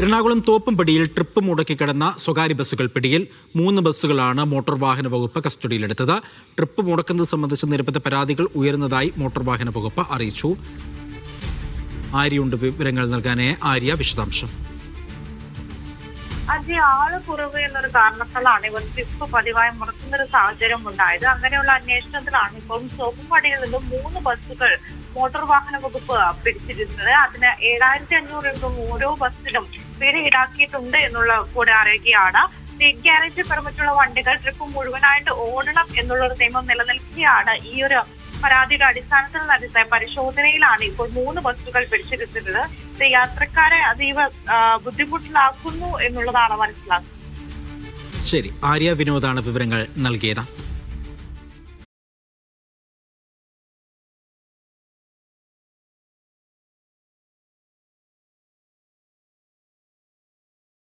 Ernakulam തോപ്പുംപടിയിൽ trip മുടക്കി മുടക്കിക്കിടന്ന സ്വകാര്യ ബസ്സുകൾ പിടിയിൽ മൂന്ന് ബസ്സുകളാണ് മോട്ടോർ വാഹന വകുപ്പ് കസ്റ്റഡിയിലെടുത്തത്. ട്രിപ്പ് മുടക്കുന്നത് സംബന്ധിച്ച് നിരവധി പരാതികൾ ഉയർന്നതായി മോട്ടോർ വാഹന വകുപ്പ് അറിയിച്ചു. ആര്യയുണ്ട് വിവരങ്ങൾ നൽകാനേ ആര്യ വിശദാംശം. അതെ ആൾ കുറവ് എന്നൊരു കാരണത്താലാണ് ഇവർ ട്രിപ്പ് പതിവായി മുടക്കുന്ന ഒരു സാഹചര്യം ഉണ്ടായത്. അങ്ങനെയുള്ള അന്വേഷണത്തിലാണ് ഇപ്പം സോപ്പുംപടിയിൽ നിന്നും മൂന്ന് ബസ്സുകൾ മോട്ടോർ വാഹന വകുപ്പ് പിടിച്ചിരുന്നത്. അതിന് ഏഴായിരത്തി അഞ്ഞൂറ് രൂപ ഓരോ ബസ്സിനും പിഴ ഈടാക്കിയിട്ടുണ്ട് എന്നുള്ള കൂടെ അറിയുകയാണ്. ഗ്യാരേജ് പെർമിറ്റുള്ള വണ്ടികൾ ട്രിപ്പ് മുഴുവനായിട്ട് ഓടണം എന്നുള്ള ഒരു നിയമം നിലനിൽക്കുകയാണ്. ഈ ഒരു പരാതിയുടെ അടിസ്ഥാനത്തിൽ നടത്തിയ പരിശോധനയിലാണ് ഇപ്പോൾ മൂന്ന് ബസ്സുകൾ പിടിച്ചെടുത്തിട്ടുള്ളത് യാത്രക്കാരെ അതീവ ബുദ്ധിമുട്ടിലാക്കുന്നു എന്നുള്ളതാണ് മനസ്സിലാക്കുന്നത്. ശരി ആര്യ വിനോദാണ് വിവരങ്ങൾ നൽകിയത്.